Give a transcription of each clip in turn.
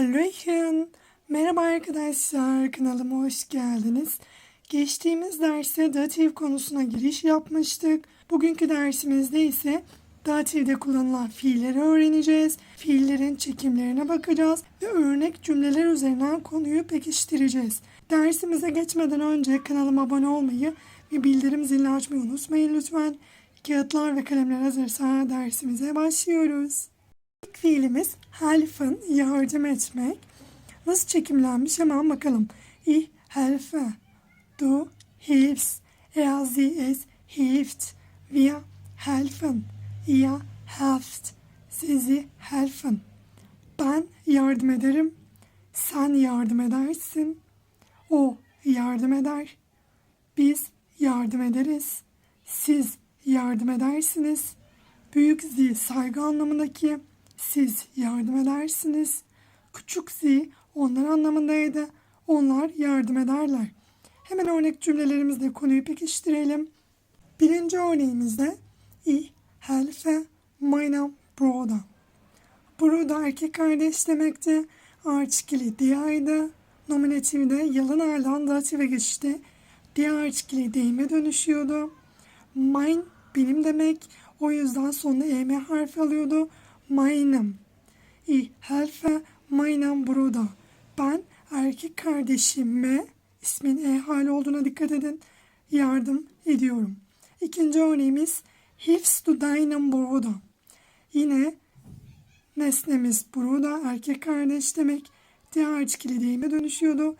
Hallöchen. Merhaba arkadaşlar, kanalıma hoş geldiniz. Geçtiğimiz derste datif konusuna giriş yapmıştık. Bugünkü dersimizde ise datifde kullanılan fiilleri öğreneceğiz. Fiillerin çekimlerine bakacağız ve örnek cümleler üzerinden konuyu pekiştireceğiz. Dersimize geçmeden önce kanalıma abone olmayı ve bildirim zilini açmayı unutmayın lütfen. Kağıtlar ve kalemler hazırsa dersimize başlıyoruz. İlk fiilimiz helfen, yardım etmek. Nasıl çekimlenmiş hemen bakalım. Ich helfe, du hilfst, er, sie, es hilft, wir helfen, ihr helft, sie helfen. Ben yardım ederim, sen yardım edersin, o yardım eder, biz yardım ederiz, siz yardım edersiniz. Büyük zi saygı anlamındaki siz yardım edersiniz. Küçük zi onlar anlamındaydı. Onlar yardım ederler. Hemen örnek cümlelerimizle konuyu pekiştirelim. Birinci örneğimizde Ich helfe meinem Bruder. Bruder erkek kardeş demekti. Artikeli diğerdi. Nominatifde yalın ağırdan dative geçişte. Diğer artikeli deyime dönüşüyordu. Mein benim demek. O yüzden sonuna em harfi alıyordu. Meinem. Ich helfe meinem Bruder. Ben erkek kardeşime ismin e hali olduğuna dikkat edin. Yardım ediyorum. İkinci örneğimiz Hilfst du deinem Bruder. Yine nesnemiz Bruder erkek kardeş demek. Diğer artikeli deyime dönüşüyordu.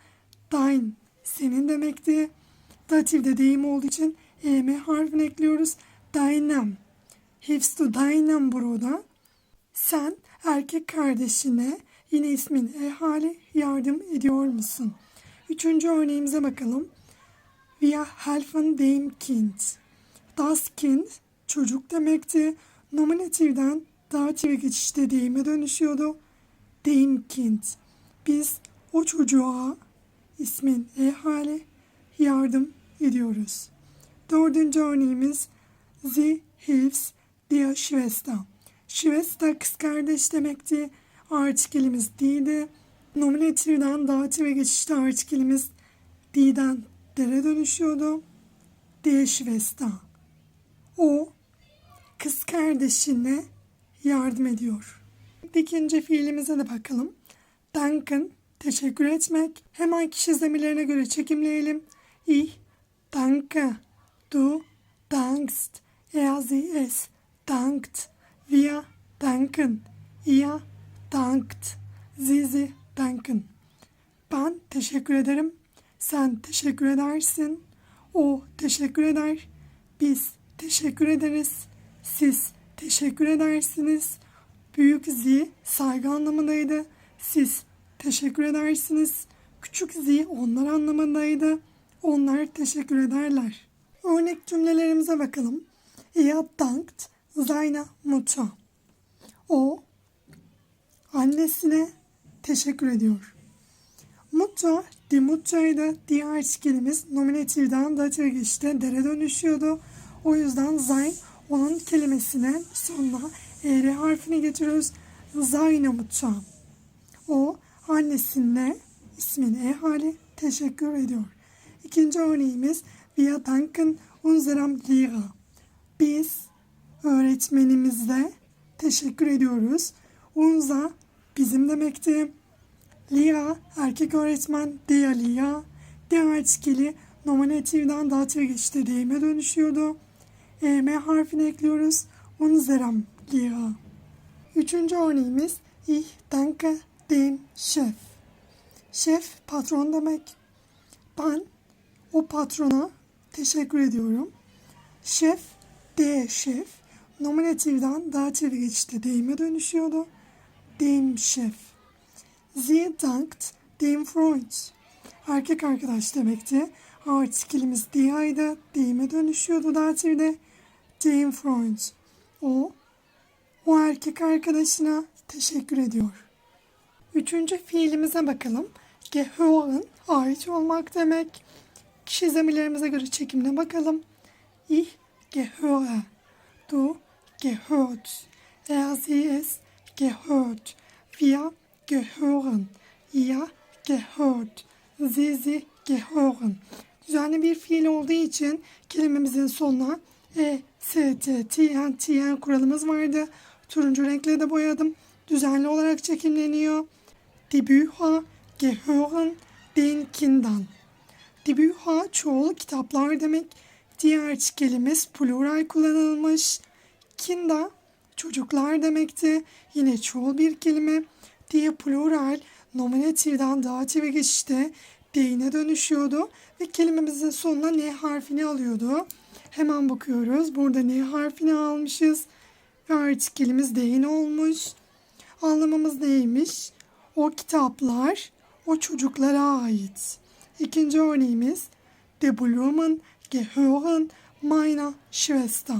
Dein senin demekti. Datifde deyim olduğu için em harfini ekliyoruz. Deinem. Hilfst du deinem Bruder. Sen erkek kardeşine yine ismin e hali yardım ediyor musun? Üçüncü örneğimize bakalım. Wir helfen dem Kind. Das Kind çocuk demekti. Nominatifden dative geçişte deyime dönüşüyordu. Dem Kind. Biz o çocuğa ismin e hali yardım ediyoruz. Dördüncü örneğimiz Sie hilfs der Schwester. Schwester kız kardeş demekti. Artikelimiz diydi. Nominatifden dative geçişte artikelimiz diden dere dönüşüyordu. Die Schwester. O kız kardeşine yardım ediyor. İkinci fiilimize de bakalım. Danken, teşekkür etmek. Hemen kişi zamirlerine göre çekimleyelim. Ich danke, du dankst, er, sie, es dankt, wir danken, ihr dankt, sie, danken. Ben teşekkür ederim, sen teşekkür edersin, o teşekkür eder, biz teşekkür ederiz, siz teşekkür edersiniz. Büyük zi saygı anlamındaydı. Siz teşekkür edersiniz. Küçük zi onlar anlamındaydı. Onlar teşekkür ederler. Örnek cümlelerimize bakalım. Er dankt seiner Mutter. O annesine teşekkür ediyor. Mutter, die Mutter'ydı. Diğer artikelimiz nominatifden dative geçişte dere dönüşüyordu. O yüzden sein onun kelimesine sonuna er harfini getiriyoruz. Seine Mutter. O annesine ismin e hali teşekkür ediyor. İkinci örneğimiz Wir danken unserem Lehrer. Biz öğretmenimize teşekkür ediyoruz. Unza bizim demekti. Lehrer erkek öğretmen. Der Lehrer. Der artikeli nominatifden dative geçişte deyime dönüşüyordu. em harfini ekliyoruz. Unserem Lehrer. Üçüncü örneğimiz Ich danke dem Chef. Şef patron demek. Ben o patrona teşekkür ediyorum. Şef, de şef. Nominatifden dative geçişte deyime dönüşüyordu. Dem şef. Sie dankt dem Freund. Erkek arkadaş demekti. Artikelimiz dia'ydı. Deyime dönüşüyordu dativde. Dem Freund. O, o erkek arkadaşına teşekkür ediyor. Üçüncü fiilimize bakalım. Gehören ait olmak demek. Kişi zamirlerimize göre çekimine bakalım. Ich gehöre. Du gehört. Er, sie, es gehört. Wir gehören. Ja, gehört. Sie, sie gehören. Düzenli bir fiil olduğu için kelimemizin sonuna e, s, t, tn, tn kuralımız vardı. Turuncu renkle de boyadım. Düzenli olarak çekimleniyor. Die Bücher gehören den Kindern. Die Bücher çoğul kitaplar demek. Diğer kelimemiz plural kullanılmış. Kinder çocuklar demekti. Yine çoğul bir kelime. Die plural nominatifden datife geçişte deyine dönüşüyordu ve kelimemizin sonuna ne harfini alıyordu. Hemen bakıyoruz. Burada ne harfini almışız ve artikelimiz deyin olmuş. Anlamamız neymiş? O kitaplar o çocuklara ait. İkinci örneğimiz De Blumen gehören meiner Schwester.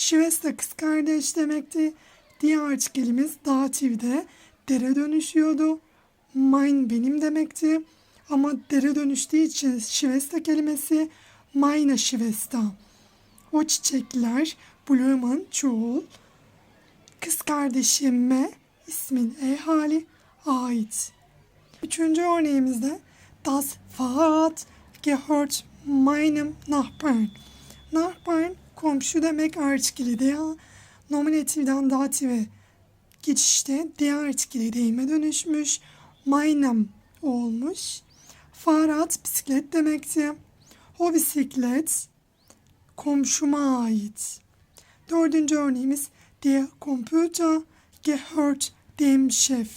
Schwester kız kardeş demekti. Diğer artikelimiz datifde dere dönüşüyordu. Mein benim demekti. Ama dere dönüştüğü için Schwester kelimesi meine Schwester. O çiçekler Blumen çoğul. Kız kardeşime ismin e hali ait. Üçüncü örneğimizde Das Fahrrad gehört meinem Nachbarn. Nachbarn komşu demek artikeli de ya. Nominatifden dative geçişte diğer artikeli deyime dönüşmüş. Meinem olmuş. Fahrrad bisiklet demekti. O bisiklet komşuma ait. Dördüncü örneğimiz Der Computer gehört dem Chef.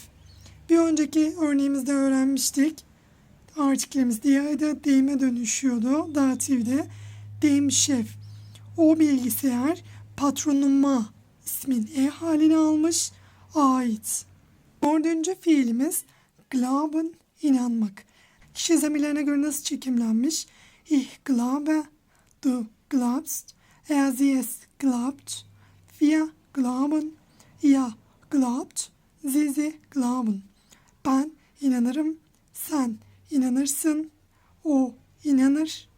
Bir önceki örneğimizde öğrenmiştik. Artikelimiz diğerde deyime dönüşüyordu. Datifde dem şef. O bilgisayar patronuma ismin e halini almış ait. Dördüncü fiilimiz glauben inanmak. Kişi zamirlerine göre nasıl çekimlenmiş? Ich glaube, du glaubst, er sie es glaubt, wir glauben, ihr glaubt, sie sie glauben. Ben inanırım, sen inanırsın, o inanır,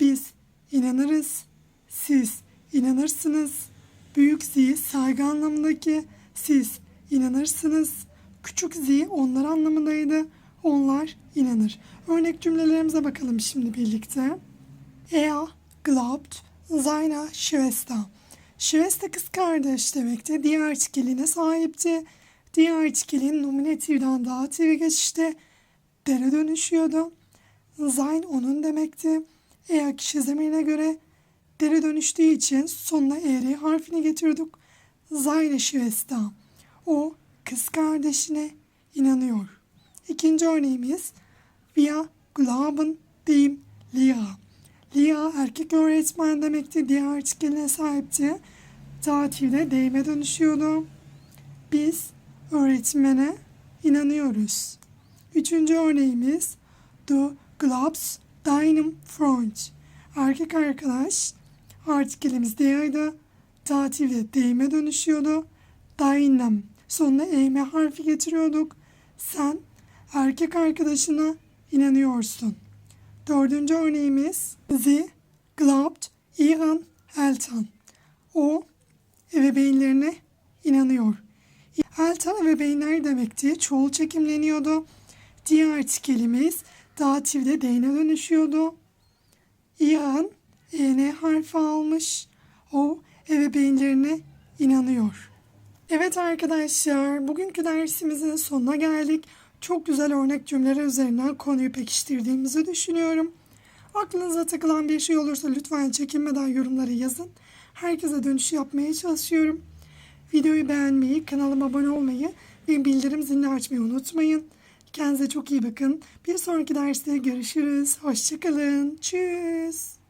biz inanırız, siz inanırsınız. Büyük zi saygı anlamındaki, siz inanırsınız. Küçük zi onlar anlamındaydı, onlar inanır. Örnek cümlelerimize bakalım şimdi birlikte. Er glaubt seiner Schwester. Schwester kız kardeş demekti. Diğer artikeline sahipti. Diğer artikelin nominatifden datife geçişte dere dönüşüyordu. Sein onun demekti. Eğer kişi zamirine göre dere dönüştüğü için sonuna er harfini getiriyorduk. Seine Schwester. O kız kardeşine inanıyor. İkinci örneğimiz Wir glauben dem Lehrer. Lia erkek öğretmen demekti. Diğer artikeline sahipti. Tatilde deyime dönüşüyordu. Biz öğretmene inanıyoruz. Üçüncü örneğimiz Du glaubst deinem Freund. Erkek arkadaş artikelimiz diğerde tatilde deyime dönüşüyordu. Deinem sonuna eğme harfi getiriyorduk. Sen erkek arkadaşına inanıyorsun. Dördüncü örneğimiz Sie glaubt ihren Eltern. O ebeveynlerine inanıyor. Eltern ebeveynler demekti. Çoğul çekimleniyordu. Diğer artikelimiz datifde deyine dönüşüyordu. İran en harfi almış. O ebeveynlerine inanıyor. Evet arkadaşlar, bugünkü dersimizin sonuna geldik. Çok güzel örnek cümleler üzerinden konuyu pekiştirdiğimizi düşünüyorum. Aklınıza takılan bir şey olursa lütfen çekinmeden yorumlara yazın. Herkese dönüş yapmaya çalışıyorum. Videoyu beğenmeyi, kanalıma abone olmayı ve bildirim zilini açmayı unutmayın. Kendinize çok iyi bakın. Bir sonraki derste görüşürüz. Hoşçakalın. Tschüss.